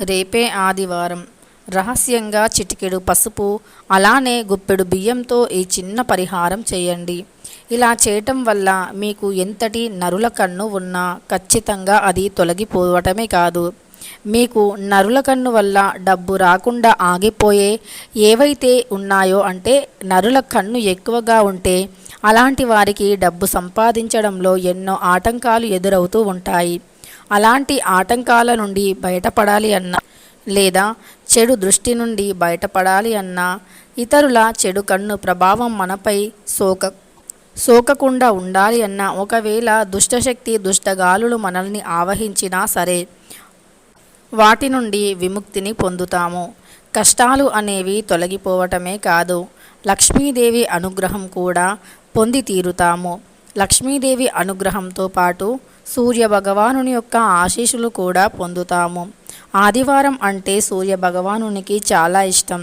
రేపే ఆదివారం. రహస్యంగా చిటికెడు పసుపు అలానే గుప్పెడు బియ్యంతో ఈ చిన్న పరిహారం చేయండి. ఇలా చేయటం వల్ల మీకు ఎంతటి నరుల కన్ను ఉన్నా ఖచ్చితంగా అది తొలగిపోవటమే కాదు. మీకు నరుల కన్ను వల్ల డబ్బు రాకుండా ఆగిపోయే ఏవైతే ఉన్నాయో అంటే నరుల కన్ను ఎక్కువగా ఉంటే అలాంటి వారికి డబ్బు సంపాదించడంలో ఎన్నో ఆటంకాలు ఎదురవుతూ ఉంటాయి. అలాంటి ఆటంకాల నుండి బయటపడాలి అన్నా లేదా చెడు దృష్టి నుండి బయటపడాలి అన్నా ఇతరుల చెడు కన్ను ప్రభావం మనపై సోక సోకకుండా ఉండాలి అన్నా ఒకవేళ దుష్టశక్తి దుష్టగాలులు మనల్ని ఆవహించినా సరే వాటి నుండి విముక్తిని పొందుతాము. కష్టాలు అనేవి తొలగిపోవటమే కాదు లక్ష్మీదేవి అనుగ్రహం కూడా పొంది తీరుతాము. లక్ష్మీదేవి అనుగ్రహంతో పాటు సూర్య భగవానుని యొక్క ఆశీస్సులు కూడా పొందుతాము. ఆదివారం అంటే సూర్య భగవానునికి చాలా ఇష్టం.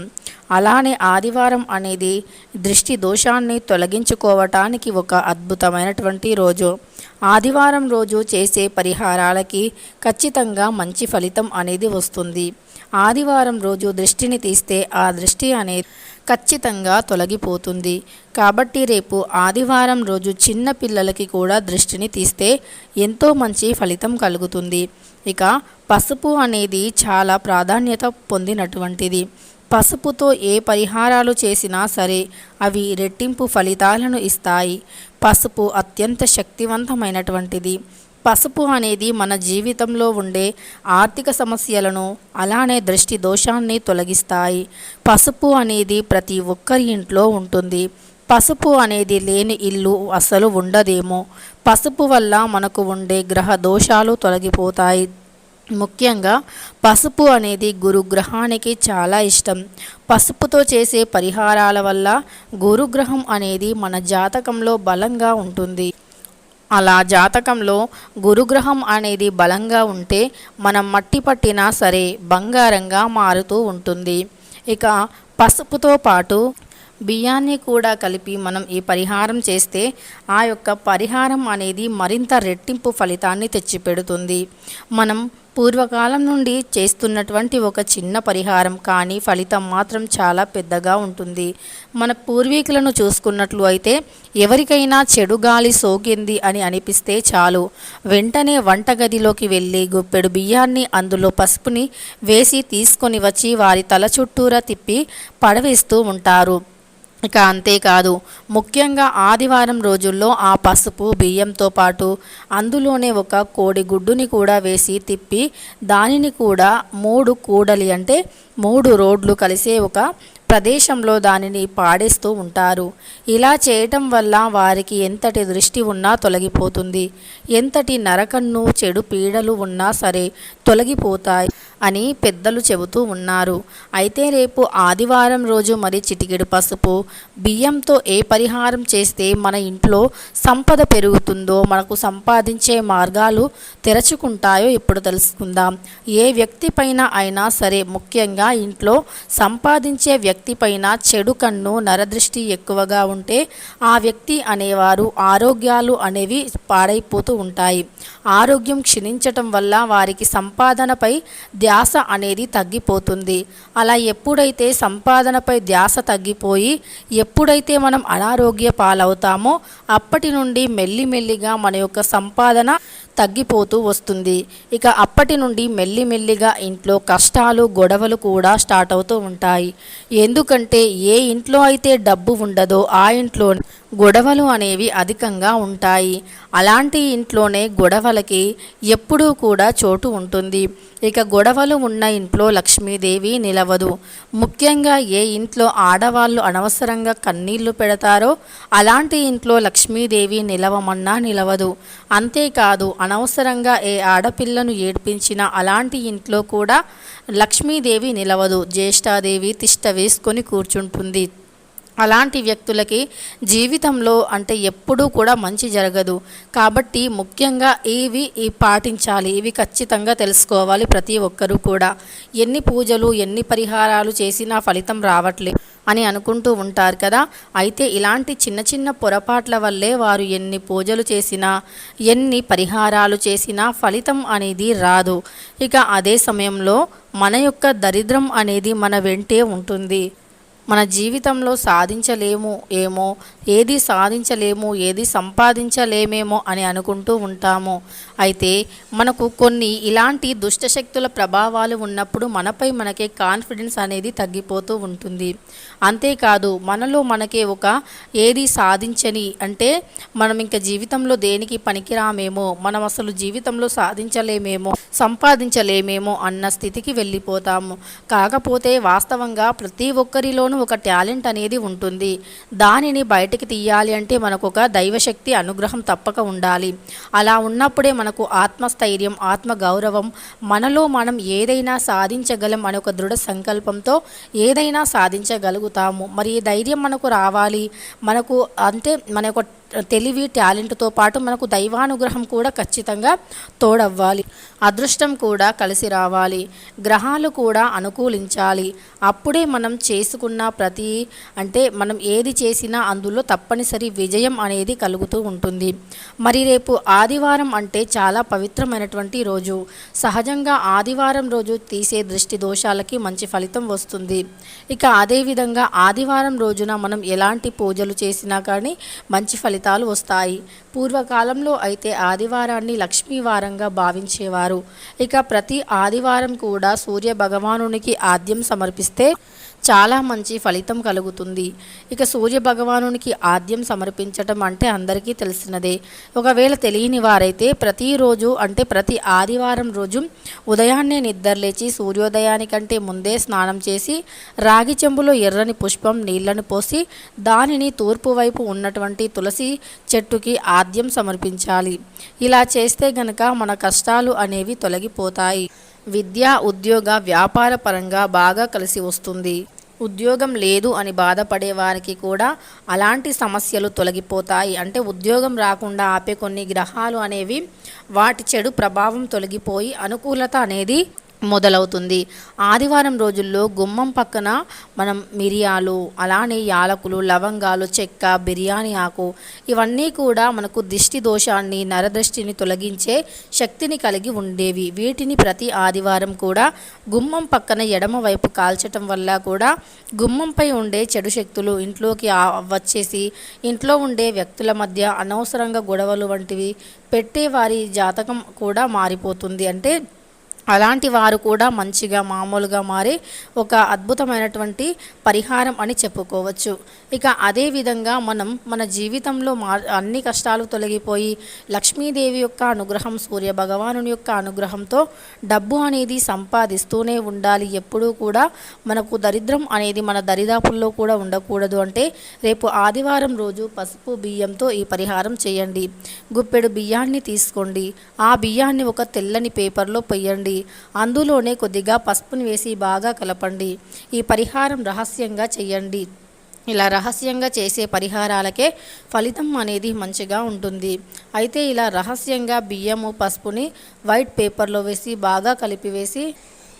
అలానే ఆదివారం అనేది దృష్టి దోషాన్ని తొలగించుకోవటానికి ఒక అద్భుతమైనటువంటి రోజు. ఆదివారం రోజు చేసే పరిహారాలకి ఖచ్చితంగా మంచి ఫలితం అనేది వస్తుంది. ఆదివారం రోజు దృష్టిని తీస్తే ఆ దృష్టి అనేది ఖచ్చితంగా తొలగిపోతుంది. కాబట్టి రేపు ఆదివారం రోజు చిన్న పిల్లలకి కూడా దృష్టిని తీస్తే ఎంతో మంచి ఫలితం కలుగుతుంది. ఇక పసుపు అనేది చాలా ప్రాధాన్యత పొందినటువంటిది. పసుపుతో ఏ పరిహారాలు చేసినా సరే అవి రెట్టింపు ఫలితాలను ఇస్తాయి. పసుపు అత్యంత శక్తివంతమైనటువంటిది. పసుపు అనేది మన జీవితంలో ఉండే ఆర్థిక సమస్యలను అలానే దృష్టి దోషాన్ని తొలగిస్తాయి. పసుపు అనేది ప్రతి ఒక్కరి ఇంట్లో ఉంటుంది. పసుపు అనేది లేని ఇల్లు అసలు ఉండదేమో. పసుపు వల్ల మనకు ఉండే గ్రహ దోషాలు తొలగిపోతాయి. ముఖ్యంగా పసుపు అనేది గురుగ్రహానికి చాలా ఇష్టం. పసుపుతో చేసే పరిహారాల వల్ల గురుగ్రహం అనేది మన జాతకంలో బలంగా ఉంటుంది. అలా జాతకంలో గురుగ్రహం అనేది బలంగా ఉంటే మనం మట్టి పట్టినా సరే బంగారంగా మారుతూ ఉంటుంది. ఇక పసుపుతో పాటు బియ్యాన్ని కూడా కలిపి మనం ఈ పరిహారం చేస్తే ఆ యొక్క పరిహారం అనేది మరింత రెట్టింపు ఫలితాన్ని తెచ్చిపెడుతుంది. మనం పూర్వకాలం నుండి చేస్తున్నటువంటి ఒక చిన్న పరిహారం కానీ ఫలితం మాత్రం చాలా పెద్దగా ఉంటుంది. మన పూర్వీకులను చూసుకున్నట్లు అయితే ఎవరికైనా చెడు గాలి సోకింది అని అనిపిస్తే చాలు. వెంటనే వంటగదిలోకి వెళ్ళి గుప్పెడు బియ్యాన్ని అందులో పసుపుని వేసి తీసుకొని వచ్చి వారి తల చుట్టూరా తిప్పి పడవేస్తూ ఉంటారు. ఇక అంతేకాదు ముఖ్యంగా ఆదివారం రోజుల్లో ఆ పసుపు బియ్యంతో పాటు అందులోనే ఒక కోడి గుడ్డుని కూడా వేసి తిప్పి దానిని కూడా మూడు కూడలి అంటే మూడు రోడ్లు కలిసే ఒక ప్రదేశంలో దానిని పాడేస్తూ ఉంటారు. ఇలా చేయటం వల్ల వారికి ఎంతటి దృష్టి ఉన్నా తొలగిపోతుంది. ఎంతటి నరకన్ను చెడు పీడలు ఉన్నా సరే తొలగిపోతాయి. అని పెద్దలు చెబుతూ ఉన్నారు. అయితే రేపు ఆదివారం రోజు మరి చిటికెడు పసుపు బియ్యంతో ఏ పరిహారం చేస్తే మన ఇంట్లో సంపద పెరుగుతుందో మనకు సంపాదించే మార్గాలు తెరచుకుంటాయో ఇప్పుడు తెలుసుకుందాం. ఏ వ్యక్తి పైన అయినా సరే ముఖ్యంగా ఇంట్లో సంపాదించే వ్యక్తి పైన చెడు కన్ను నరదృష్టి ఎక్కువగా ఉంటే ఆ వ్యక్తి అనేవారు ఆరోగ్యాలు అనేవి పాడైపోతూ ఉంటాయి. ఆరోగ్యం క్షీణించటం వల్ల వారికి సంపాదనపై ధ్యాస ధ్యాస అనేది తగ్గిపోతుంది. అలా ఎప్పుడైతే సంపాదనపై ధ్యాస తగ్గిపోయి ఎప్పుడైతే మనం అనారోగ్య పాలవుతామో అప్పటి నుండి మెల్లిమెల్లిగా మన యొక్క సంపాదన తగ్గిపోతూ వస్తుంది. ఇక అప్పటి నుండి మెల్లిమెల్లిగా ఇంట్లో కష్టాలు గొడవలు కూడా స్టార్ట్ అవుతూ ఉంటాయి. ఎందుకంటే ఏ ఇంట్లో అయితే డబ్బు ఉండదో ఆ ఇంట్లో గొడవలు అనేవి అధికంగా ఉంటాయి. అలాంటి ఇంట్లోనే గొడవలకి ఎప్పుడూ కూడా చోటు ఉంటుంది. ఇక గొడవలు ఉన్న ఇంట్లో లక్ష్మీదేవి నిలవదు. ముఖ్యంగా ఏ ఇంట్లో ఆడవాళ్ళు అనవసరంగా కన్నీళ్ళు పెడతారో అలాంటి ఇంట్లో లక్ష్మీదేవి నిలవమన్నా నిలవదు. అంతేకాదు అనవసరంగా ఏ ఆడపిల్లను ఏడ్పించినా అలాంటి ఇంట్లో కూడా లక్ష్మీదేవి నిలవదు. జ్యేష్ఠాదేవి తిష్ట వేసుకొని కూర్చుంటుంది. అలాంటి వ్యక్తులకి జీవితంలో అంటే ఎప్పుడూ కూడా మంచి జరగదు. కాబట్టి ముఖ్యంగా ఇవి ఈ పాటించాలి. ఇవి ఖచ్చితంగా తెలుసుకోవాలి ప్రతి ఒక్కరూ కూడా. ఎన్ని పూజలు ఎన్ని పరిహారాలు చేసినా ఫలితం రావట్లేదు అని అనుకుంటూ ఉంటారు కదా. అయితే ఇలాంటి చిన్న చిన్న పొరపాట్ల వల్లే వారు ఎన్ని పూజలు చేసినా ఎన్ని పరిహారాలు చేసినా ఫలితం అనేది రాదు. ఇక అదే సమయంలో మన యొక్క దరిద్రం అనేది మన వెంటే ఉంటుంది. మన జీవితంలో సాధించలేము ఏమో ఏది సాధించలేము ఏది సంపాదించలేమేమో అని అనుకుంటూ ఉంటాము. అయితే మనకు కొన్ని ఇలాంటి దుష్టశక్తుల ప్రభావాలు ఉన్నప్పుడు మనపై మనకే కాన్ఫిడెన్స్ అనేది తగ్గిపోతూ ఉంటుంది. అంతేకాదు మనలో మనకే ఒక ఏది సాధించని అంటే మనం ఇంకా జీవితంలో దేనికి పనికిరామేమో మనం అసలు జీవితంలో సాధించలేమేమో సంపాదించలేమేమో అన్న స్థితికి వెళ్ళిపోతాము. కాకపోతే వాస్తవంగా ప్రతి ఒక్కరిలోనూ ఒక టాలెంట్ అనేది ఉంటుంది. దానిని బయట బయటికి తీయాలి అంటే మనకు ఒక దైవశక్తి అనుగ్రహం తప్పక ఉండాలి. అలా ఉన్నప్పుడే మనకు ఆత్మస్థైర్యం ఆత్మ గౌరవం మనలో మనం ఏదైనా సాధించగలం అనే ఒక దృఢ సంకల్పంతో ఏదైనా సాధించగలుగుతాము. మరి ఈ ధైర్యం మనకు రావాలి. మనకు అంటే మన యొక్క తెలివి టాలెంట్తో పాటు మనకు దైవానుగ్రహం కూడా ఖచ్చితంగా తోడవ్వాలి. అదృష్టం కూడా కలిసి రావాలి. గ్రహాలు కూడా అనుకూలించాలి. అప్పుడే మనం చేసుకున్న ప్రతి అంటే మనం ఏది చేసినా అందులో తప్పనిసరి విజయం అనేది కలుగుతూ ఉంటుంది. మరి రేపు ఆదివారం అంటే చాలా పవిత్రమైనటువంటి రోజు. సహజంగా ఆదివారం రోజు తీసే దృష్టి దోషాలకి మంచి ఫలితం వస్తుంది. ఇక అదేవిధంగా ఆదివారం రోజున మనం ఎలాంటి పూజలు చేసినా కానీ మంచి ఫలితాలు వస్తాయి. పూర్వకాలంలో అయితే ఆదివారాన్ని లక్ష్మీవారంగా భావించేవారు. ఇక ప్రతి ఆదివారం కూడా సూర్య భగవానునికి ఆద్యం సమర్పిస్తే చాలా మంచి ఫలితం కలుగుతుంది. ఇక సూర్య భగవానునికి ఆద్యం సమర్పించటం అంటే అందరికీ తెలిసినదే. ఒకవేళ తెలియని వారైతే ప్రతిరోజు అంటే ప్రతి ఆదివారం రోజు ఉదయాన్నే నిద్రలేచి సూర్యోదయానికంటే ముందే స్నానం చేసి రాగి చెంబులో ఎర్రని పుష్పం నీళ్ళను పోసి దానిని తూర్పు వైపు ఉన్నటువంటి తులసి చెట్టుకి ఆద్యం సమర్పించాలి. ఇలా చేస్తే గనక మన కష్టాలు అనేవి తొలగిపోతాయి. విద్య ఉద్యోగ వ్యాపార పరంగా బాగా కలిసి వస్తుంది. ఉద్యోగం లేదు అని బాధపడే వారికి కూడా అలాంటి సమస్యలు తొలగిపోతాయి. అంటే ఉద్యోగం రాకుండా ఆపే కొన్ని గ్రహాలు అనేవి వాటి చెడు ప్రభావం తొలగిపోయి అనుకూలత అనేది మొదలవుతుంది. ఆదివారం రోజుల్లో గుమ్మం పక్కన మనం మిరియాలు అలానే యాలకులు లవంగాలు చెక్క బిర్యానీ ఆకు ఇవన్నీ కూడా మనకు దిష్టి దోషాన్ని నరదృష్టిని తొలగించే శక్తిని కలిగి ఉండేవి. వీటిని ప్రతి ఆదివారం కూడా గుమ్మం పక్కన ఎడమ వైపు కాల్చటం వల్ల కూడా గుమ్మంపై ఉండే చెడు శక్తులు ఇంట్లోకి వచ్చేసి ఇంట్లో ఉండే వ్యక్తుల మధ్య అనవసరంగా గొడవలు వంటివి పెట్టే వారి జాతకం కూడా మారిపోతుంది. అంటే అలాంటి వారు కూడా మంచిగా మామూలుగా మారి ఒక అద్భుతమైనటువంటి పరిహారం అని చెప్పుకోవచ్చు. ఇక అదే విధంగా మనం మన జీవితంలో మా అన్ని కష్టాలు తొలగిపోయి లక్ష్మీదేవి యొక్క అనుగ్రహం సూర్య భగవానుని యొక్క అనుగ్రహంతో డబ్బు అనేది సంపాదిస్తూనే ఉండాలి. ఎప్పుడూ కూడా మనకు దరిద్రం అనేది మన దరిదాపుల్లో కూడా ఉండకూడదు అంటే రేపు ఆదివారం రోజు పసుపు బియ్యంతో ఈ పరిహారం చేయండి. గుప్పెడు బియ్యాన్ని తీసుకోండి. ఆ బియ్యాన్ని ఒక తెల్లని పేపర్లో పెయ్యండి అందులోనే కొద్దిగా పసుపుని వేసి బాగా కలపండి. ఈ పరిహారం రహస్యంగా చేయండి. ఇలా రహస్యంగా చేసే పరిహారాలకే ఫలితం అనేది మంచిగా ఉంటుంది. అయితే ఇలా రహస్యంగా బియ్యము పసుపుని వైట్ పేపర్లో వేసి బాగా కలిపివేసి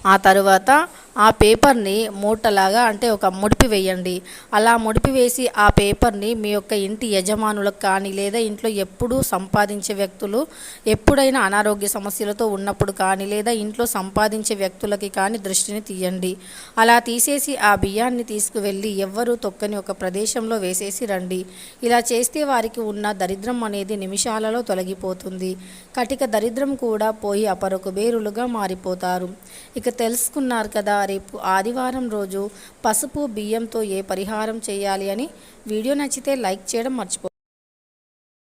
ఆ తరువాత ఆ పేపర్ని మూటలాగా అంటే ఒక ముడిపి వేయండి. అలా ముడిపి వేసి ఆ పేపర్ని మీ యొక్క ఇంటి యజమానులకు కానీ లేదా ఇంట్లో ఎప్పుడూ సంపాదించే వ్యక్తులు ఎప్పుడైనా అనారోగ్య సమస్యలతో ఉన్నప్పుడు కానీ లేదా ఇంట్లో సంపాదించే వ్యక్తులకి కానీ దృష్టిని తీయండి. అలా తీసేసి ఆ బియ్యాన్ని తీసుకువెళ్ళి ఎవ్వరూ తొక్కని ఒక ప్రదేశంలో వేసేసి రండి. ఇలా చేస్తే వారికి ఉన్న దరిద్రం అనేది నిమిషాలలో తొలగిపోతుంది. కటిక దరిద్రం కూడా పోయి అపరకు బేరులుగా మారిపోతారు. ఇక తెలుసుకున్నారు కదా రేపు ఆదివారం రోజు పసుపు బియ్యంతో ఏ పరిహారం చేయాలి అని వీడియో నచ్చితే లైక్ చేయడం మర్చిపో